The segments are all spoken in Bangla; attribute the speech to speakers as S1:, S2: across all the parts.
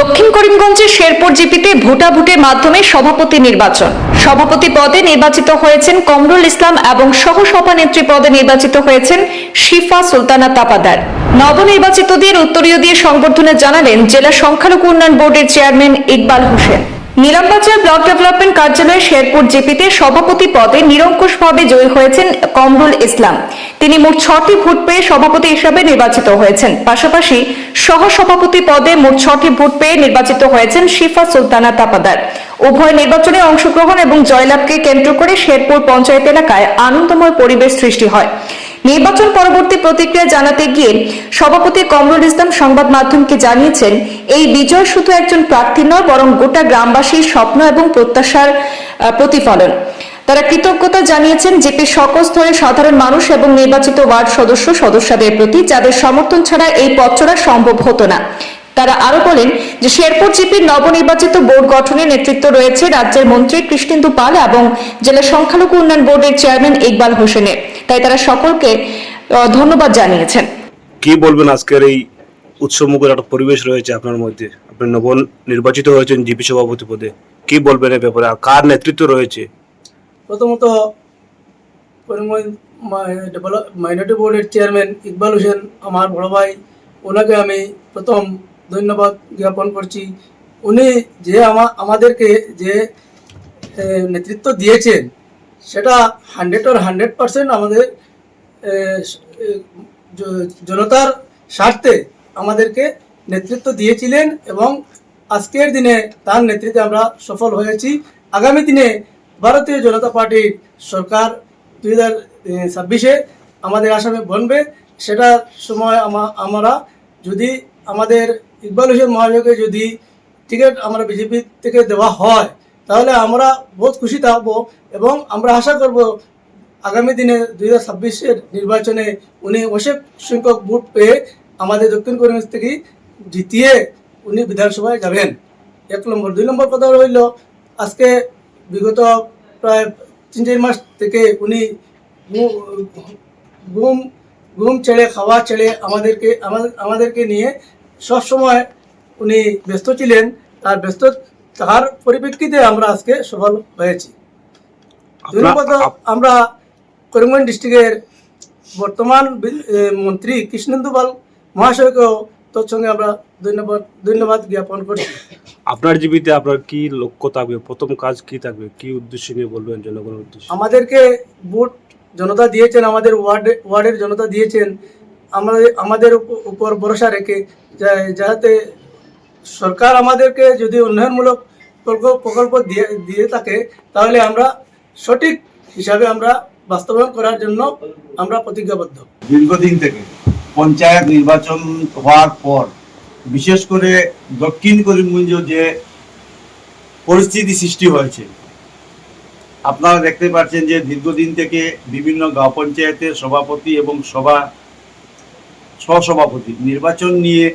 S1: দক্ষিণ করিমগঞ্জের শেরপুর জিপিতে ভোটাভুটির মাধ্যমে সভাপতি নির্বাচন। সভাপতি পদে নির্বাচিত হয়েছেন কমরুল ইসলাম এবং সহসভানেত্রী পদে নির্বাচিত হয়েছেন শিফা সুলতানা তাপাদার। নবনির্বাচিতদের উত্তরীয় দিয়ে সংবর্ধনা জানালেন জেলা সংখ্যালঘু উন্নয়ন বোর্ডের chairman Iqbal Hossain. Nilambazar block development কার্যালয়ে শেরপুর জিপিতে সভাপতি পদে নিরঙ্কুশভাবে জয়ী হয়েছেন কমরুল ইসলাম। তিনি মোট ছটি ভোট পেয়ে সভাপতি হিসাবে নির্বাচিত হয়েছেন। পাশাপাশি সহ সভাপতি পদে মোট ছটি ভোট পেয়ে নির্বাচিত হয়েছেন শিফা সুলতানা তাপাদার। উভয় নির্বাচনে অংশগ্রহণ এবং জয়লাভকে কেন্দ্র করে শেরপুর পঞ্চায়েত এলাকায় আনন্দময় পরিবেশ সৃষ্টি হয়। নির্বাচন পরবর্তী প্রতিক্রিয়া জানাতে গিয়ে সভাপতি কমরুল ইসলাম সংবাদ মাধ্যমকে জানিয়েছেন, এই বিজয় শুধু একজন প্রার্থী নয়, বরং গোটা গ্রামবাসীর স্বপ্ন এবং প্রত্যাশার প্রতিফলন। তারা কৃতজ্ঞতা জানিয়েছেন জেপির সকল স্তরের সাধারণ মানুষ এবং নির্বাচিত ওয়ার্ড সদস্য সদস্যদের প্রতি যাদের সমর্থন ছাড়া এই পথ চলা সম্ভব হতো না। তারা আরও বলেন যে শেরপুর জিপির নবনির্বাচিত বোর্ড গঠনের নেতৃত্ব রয়েছে রাজ্যের মন্ত্রী কৃষ্ণেন্দু পাল এবং জেলা সংখ্যালঘু উন্নয়ন বোর্ডের চেয়ারম্যান ইকবাল হোসেনের। তাই তারা সকলকে ধন্যবাদ জানিয়েছেন।
S2: কি বলবেন আজকের এই উৎসবমুখর একটা পরিবেশ রয়েছে আপনার মধ্যে? আপনি নব নির্বাচিত হয়েছেন জিপি সভাপতি পদে। কি বলবেন এই ব্যাপারে? আর কার নেতৃত্ব রয়েছে?
S3: প্রথমত মাইনরিটি বোর্ডের চেয়ারম্যান ইকবাল হোসেন আমার বড় ভাই ওনাকে আমি প্রথম ধন্যবাদ জ্ঞাপন করছি। উনি যে আমা- আমাদেরকে যে নেতৃত্ব দিয়েছেন সেটা হান্ড্রেড আর হান্ড্রেড পার্সেন্ট আমাদের জনতার স্বার্থে আমাদেরকে নেতৃত্ব দিয়েছিলেন এবং আজকের দিনে তার নেতৃত্বে আমরা সফল হয়েছি। আগামী দিনে ভারতীয় জনতা পার্টির সরকার দুই হাজার ছাব্বিশে আমাদের আসামে বনবে। সেটার সময় আমা- আমরা যদি আমাদের ইকবাল হোসেন মহাজকে যদি টিকিট আমরা বিজেপি থেকে দেওয়া হয় তাহলে আমরা বহুত খুশি থাকব এবং আমরা আশা করব আগামী দিনে দুই হাজার ছাব্বিশের নির্বাচনে উনি অশেষ সংখ্যক ভোট পেয়ে আমাদের দক্ষিণ করিমগঞ্জ থেকে জিতিয়ে উনি বিধানসভায় যাবেন। এক নম্বর। দুই নম্বর কথা রইল আজকে বিগত প্রায় তিন চার মাস থেকে উনি ঘুম ঘুম ছেড়ে, খাওয়া ছেড়ে আমাদেরকে আমাদের আমাদেরকে নিয়ে সব সময় উনি ব্যস্ত ছিলেন। তার ব্যস্ত তার পরিপ্রেক্ষিতে আমরা আজকে সফল হয়েছি। আমরা করিমগঞ্জ ডিস্ট্রিক্টের বর্তমান মন্ত্রী কৃষ্ণেন্দু পাল মহাশয়কেও তৎসঙ্গে আমরা ধন্যবাদ ধন্যবাদ জ্ঞাপন করছি।
S2: আপনার জীবিতে আপনার কি লক্ষ্য থাকবে? প্রথম কাজ কি থাকবে? কি উদ্দেশ্য নিয়ে বলবেন জনগণের উদ্দেশ্যে?
S3: আমাদেরকে ভোট জনতা দিয়েছেন আমাদের ওয়ার্ডে ওয়ার্ডের জনতা দিয়েছেন। আমাদের আমাদের উপর ভরসা রেখে যাতে সরকার আমাদেরকে যদি উন্নয়নমূলক প্রকল্প দিয়ে দিয়ে থাকে, তাহলে আমরা সঠিক হিসাবে আমরা বাস্তবায়ন করার জন্য আমরা প্রতিজ্ঞাবদ্ধ।
S4: দীর্ঘদিন থেকে পঞ্চায়েত নির্বাচন হওয়ার পর, বিশেষ করে দক্ষিণ করিমগঞ্জ যে পরিস্থিতি সৃষ্টি হয়েছে, আপনারা দেখতে পাচ্ছেন যে দীর্ঘদিন থেকে বিভিন্ন গাঁও পঞ্চায়েতের সভাপতি এবং সভা, সহসভাপতি নির্বাচন নিয়ে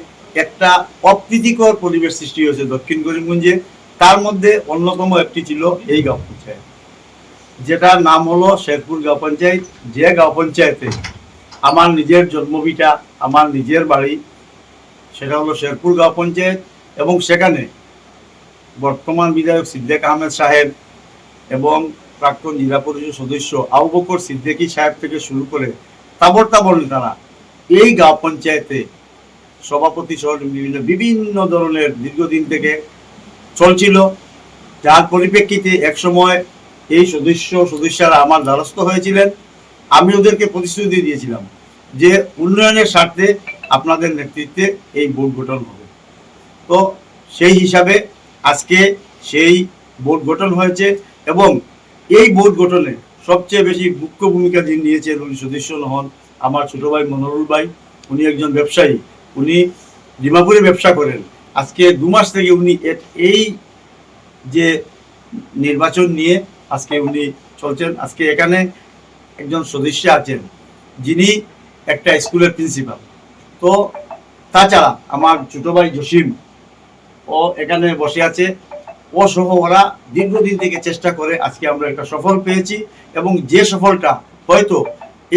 S4: একটা অপ্রীতিকর পরিবেশ সৃষ্টি হয়েছে দক্ষিণ করিমগঞ্জে। তার মধ্যে অন্যতম একটি ছিল এই গাঁও পঞ্চায়েত। যেটার নাম হলো শেরপুর গাঁও পঞ্চায়েত। যে গাঁও পঞ্চায়েতে আমার নিজের জন্মভিটা, আমার নিজের বাড়ি, সেটা হলো শেরপুর গাঁও পঞ্চায়েত এবং সেখানে বর্তমান বিধায়ক সিদ্দেক আহমেদ সাহেব এবং প্রাক্তন জেলা পরিষদ সদস্য আবু বকর সিদ্দিকী সাহেব থেকে শুরু করে তাবর তাবর নেতারা এই গাঁও পঞ্চায়েতে সভাপতি সহ বিভিন্ন বিভিন্ন ধরনের দীর্ঘদিন থেকে চলছিল। যার পরিপ্রেক্ষিতে একসময় এই সদস্য সদস্যরা আমার দ্বারস্থ হয়েছিলেন। আমি ওদেরকে প্রতিশ্রুতি দিয়েছিলাম যে উন্নয়নের স্বার্থে আপনাদের নেতৃত্বে এই বোর্ড গঠন হবে। তো সেই হিসাবে আজকে সেই বোর্ড গঠন হয়েছে এবং এই বোর্ড গঠনে সবচেয়ে বেশি মুখ্য ভূমিকা যিনি নিয়েছেন উনি সদস্য হন আমার ছোট ভাই মনোরুল ভাই। উনি একজন ব্যবসায়ী। উনি ডিমাপুরে ব্যবসা করেন। আজকে দু মাস থেকে উনি এই যে নির্বাচন নিয়ে আজকে উনি চলছেন, আজকে এখানে একজন সদস্য আছেন, যিনি একটা স্কুলের প্রিন্সিপাল। তো তাছাড়া আমার ছোট ভাই জসিম, ও এখানে বসে আছে। ও সহ ওরা দীর্ঘদিন থেকে চেষ্টা করে আজকে আমরা একটা সফল পেয়েছি এবং যে সফলটা হয়তো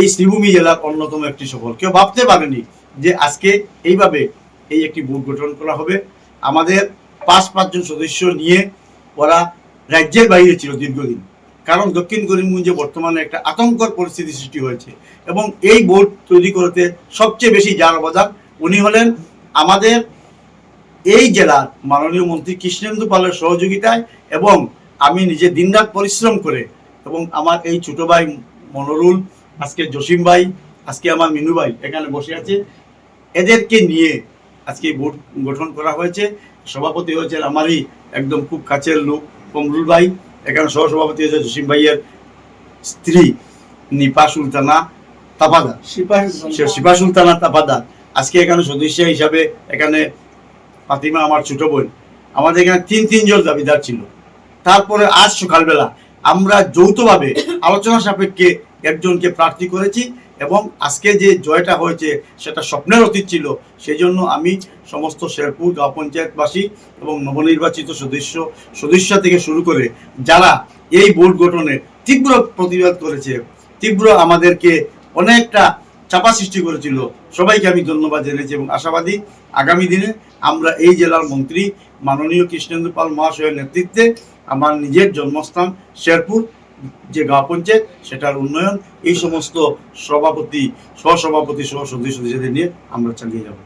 S4: এই শ্রীভূমি জেলার অন্যতম একটি সফল। কেউ ভাবতে পারেনি যে আজকে এইভাবে এই একটি বোর্ড গঠন করা হবে। আমাদের পাঁচ পাঁচজন সদস্য নিয়ে ওরা রাজ্যের বাইরে ছিল দীর্ঘদিন। কারণ দক্ষিণ করিমগঞ্জে বর্তমানে একটা আতঙ্কর পরিস্থিতি সৃষ্টি হয়েছে এবং এই বোর্ড তৈরি করতে সবচেয়ে বেশি যার অবদান উনি হলেন আমাদের এই জেলার মাননীয় মন্ত্রী কৃষ্ণেন্দু পালের সহযোগিতায় এবং আমি নিজে দিনরাত পরিশ্রম করে এবং আমার এই ছোট ভাই মনোরুল, আজকে জসিম ভাই, আজকে আমার মিনু ভাই এখানে বসে আছে। এদেরকে নিয়ে আজকে বোর্ড গঠন করা হয়েছে। সভাপতি হয়েছেন আমারই একদম খুব কাছের লোক কমরুল ভাই। এখানে সহসভাপতি হয়েছে জসিম ভাইয়ের স্ত্রী নিপা সুলতানা তাপাদা শিপা সুলতানা। তাপাদার আজকে এখানে সদস্য হিসাবে এখানে ফাতিমা আমার ছোট বোন। আমাদের এখানে তিন তিনজন দাবিদার ছিল। তারপরে আজ সকালবেলা আমরা যৌথভাবে আলোচনা সাপেক্ষে একজনকে প্রার্থী করেছি। এবং আজকে যে জয়টা হয়েছে, সেটা স্বপ্নের অতীত ছিল। সেই জন্য আমি সমস্ত শেরপুর গাঁও পঞ্চায়েতবাসী এবং নবনির্বাচিত সদস্য সদস্য থেকে শুরু করে যারা এই বোর্ড গঠনে তীব্র প্রতিবাদ করেছে, তীব্র আমাদেরকে অনেকটা চাপা সৃষ্টি করেছিল, সবাইকে আমি ধন্যবাদ জানিয়েছি এবং আশাবাদী আগামী দিনে আমরা এই জেলার মন্ত্রী মাননীয় কৃষ্ণেন্দু পাল মহাশয়ের নেতৃত্বে আমার নিজের জন্মস্থান শেরপুর যে গাঁ পঞ্চায়েত, সেটার উন্নয়ন, এই সমস্ত সভাপতি, সহসভাপতি সহ সদস্য সদস্যদের নিয়ে আমরা চালিয়ে যাব।